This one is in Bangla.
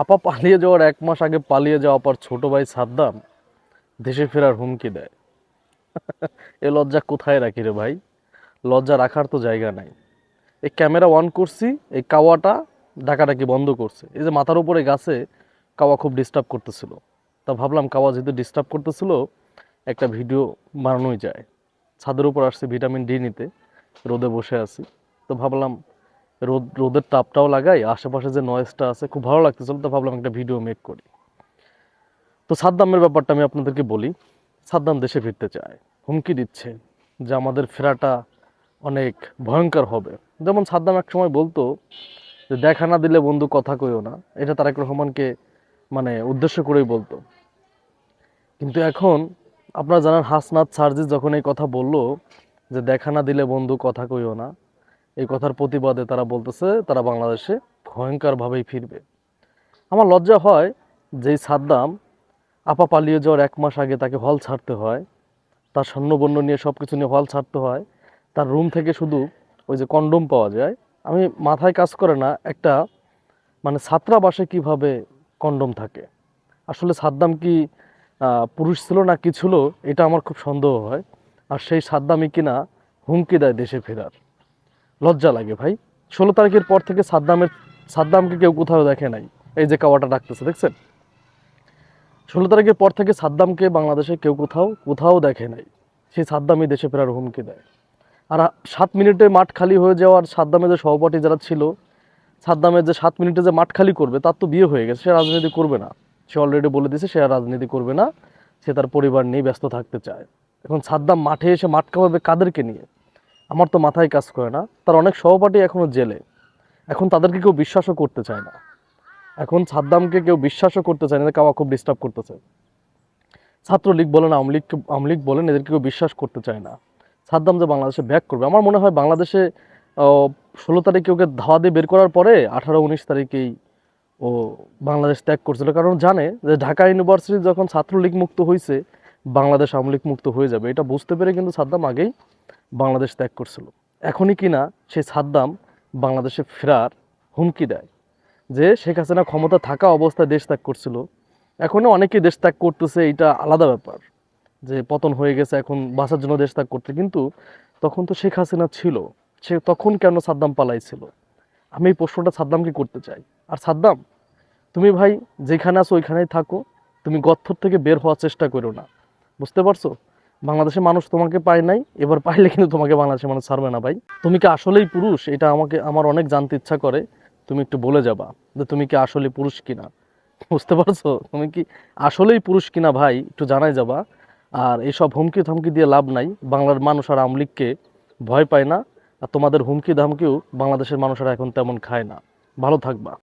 আপা পালিয়ে যাওয়ার এক মাস আগে পালিয়ে যাওয়া আপার ছোট ভাই সাদ্দাম দেশে ফেরার হুমকি দেয়। এ লজ্জা কোথায় রাখি রে ভাই? লজ্জা রাখার তো জায়গা নাই। এই ক্যামেরা অন করছি, এই কাওয়াটা ডাকাডাকি বন্ধ করছে। এই যে মাথার উপরে গাছে কাওয়া খুব ডিস্টার্ব করতেছিল। তা ভাবলাম কাওয়া যেহেতু ডিস্টার্ব করতেছিল, একটা ভিডিও বানানোই যায়। ছাদের উপর আসছে ভিটামিন ডি নিতে, রোদে বসে আছি। তো ভাবলাম রোদ, রোদের তাপটাও লাগাই, আশেপাশে যে নয়েজটা আছে, খুব ভালো লাগতেছিল তো ভাবলাম একটা ভিডিও মেক করি। তো সাদ্দামের ব্যাপারটা আমি আপনাদেরকে বলি। সাদ্দাম দেশে ফিরতে চায়। হুমকি দিচ্ছে যে আমাদের ফেরাটা অনেক ভয়ঙ্কর হবে। যেমন সাদ্দাম এক সময় বলতো যে, দেখা না দিলে বন্ধু কথা কইও না। এটা তারেক রহমানকে মানে উদ্দেশ্য করেই বলতো। কিন্তু এখন আপনারা জানেন হাসনাথ সার্জিস যখন এই কথা বলল যে, দেখা না দিলে বন্ধু কথা কইও না এই কথার প্রতিবাদে তারা বলতেছে, তারা বাংলাদেশে ভয়ঙ্করভাবেই ফিরবে। আমার লজ্জা হয় যেই সাদ্দাম আপা পালিয়ে যাওয়ার এক মাস আগে তাকে হল ছাড়তে হয়, তার স্বর্ণবর্ণ নিয়ে সব কিছু নিয়ে হল ছাড়তে হয়, তার রুম থেকে শুধু ওই যে কন্ডোম পাওয়া যায়। আমি মাথায় কাজ করে না, একটা মানে ছাত্রাবাসে কীভাবে কন্ডোম থাকে? আসলে সাদ্দাম কি পুরুষ ছিল না কি ছিল, এটা আমার খুব সন্দেহ হয়। আর সেই সাদ্দামই কিনা হুমকি দেয় দেশে ফেরার। লজ্জা লাগে ভাই। ষোলো তারিখের পর থেকে সাদ্দামের সাদ্দামকে কেউ কোথাও দেখে নাই। এই যে কাওয়াটা ডাকতেছে, দেখছেন? ষোলো তারিখের পর থেকে সাদ্দামকে বাংলাদেশে কেউ কোথাও কোথাও দেখে নাই। সেই সাদ্দামই দেশে ফেরার হুমকি দেয়। আর সাত মিনিটে মাঠ খালি হয়ে যাওয়ার সাদ্দামের যে সহপাঠী যারা ছিল, সাদ্দামের যে সাত মিনিটে যে মাঠ খালি করবে, তার তো বিয়ে হয়ে গেছে, সে রাজনীতি করবে না। সে অলরেডি বলে দিয়েছে সে আর রাজনীতি করবে না, সে তার পরিবার নিয়ে ব্যস্ত থাকতে চায়। এখন সাদ্দাম মাঠে এসে মাঠ খাওয়াবে কাদেরকে নিয়ে? আমার তো মাথায় কাজ করে না। তার অনেক সহপাঠী এখনও জেলে। এখন তাদেরকে কেউ বিশ্বাসও করতে চায় না। এখন সাদ্দামকে কেউ বিশ্বাসও করতে চায় না কাওয়া খুব ডিস্টার্ব করতেছে ছাত্রলীগ বলেন, আওয়ামী লীগ আওয়ামী লীগ বলেন, এদেরকে কেউ বিশ্বাস করতে চায় না। সাদ্দাম যে বাংলাদেশে ব্যাক করবে, আমার মনে হয় বাংলাদেশে ষোলো তারিখে ওকে ধাওয়া দিয়ে বের করার পরে আঠারো, উনিশ তারিখেই ও বাংলাদেশ ত্যাগ করছিল। কারণ জানে যে ঢাকা ইউনিভার্সিটি যখন ছাত্রলীগ মুক্ত হয়েছে বাংলাদেশ আওয়ামী লীগ মুক্ত হয়ে যাবে। এটা বুঝতে পেরে কিন্তু সাদ্দাম আগেই বাংলাদেশ ত্যাগ করছিল। এখনই কিনা সেই সাদ্দাম বাংলাদেশে ফেরার হুমকি দেয় যে শেখ হাসিনা ক্ষমতা থাকা অবস্থায় দেশ ত্যাগ করছিল। এখনও অনেকেই দেশ ত্যাগ করতেছে, এটা আলাদা ব্যাপার যে পতন হয়ে গেছে, এখন বাঁচার জন্য দেশ ত্যাগ করতে কিন্তু তখন তো শেখ হাসিনা ছিল, সে তখন কেন সাদ্দাম পালাইছিল? আমি এই প্রশ্নটা সাদ্দামকে করতে চাই। আর সাদ্দাম, তুমি ভাই যেখানে আছো ওইখানেই থাকো, তুমি গর্থর থেকে বের হওয়ার চেষ্টা করো না। বুঝতে পারছ? বাংলাদেশের মানুষ তোমাকে পায় নাই, এবার পাইলে কিন্তু তোমাকে বাংলাদেশের মানুষ ছাড়বে না ভাই। তুমি কি আসলেই পুরুষ? এটা আমাকে, আমার অনেক জানতে ইচ্ছা করে। তুমি একটু বলে যাবা যে তুমি কি আসলে পুরুষ কিনা। বুঝতে পারছ? তুমি কি আসলেই পুরুষ কিনা ভাই? একটু জানাই যাবা। আর এইসব হুমকি ধমকি দিয়ে লাভ নাই। বাংলার মানুষ আর আওয়ামী লীগকে ভয় পায় না। আর তোমাদের হুমকি ধামকিও বাংলাদেশের মানুষেরা এখন তেমন খায় না। ভালো থাকবা।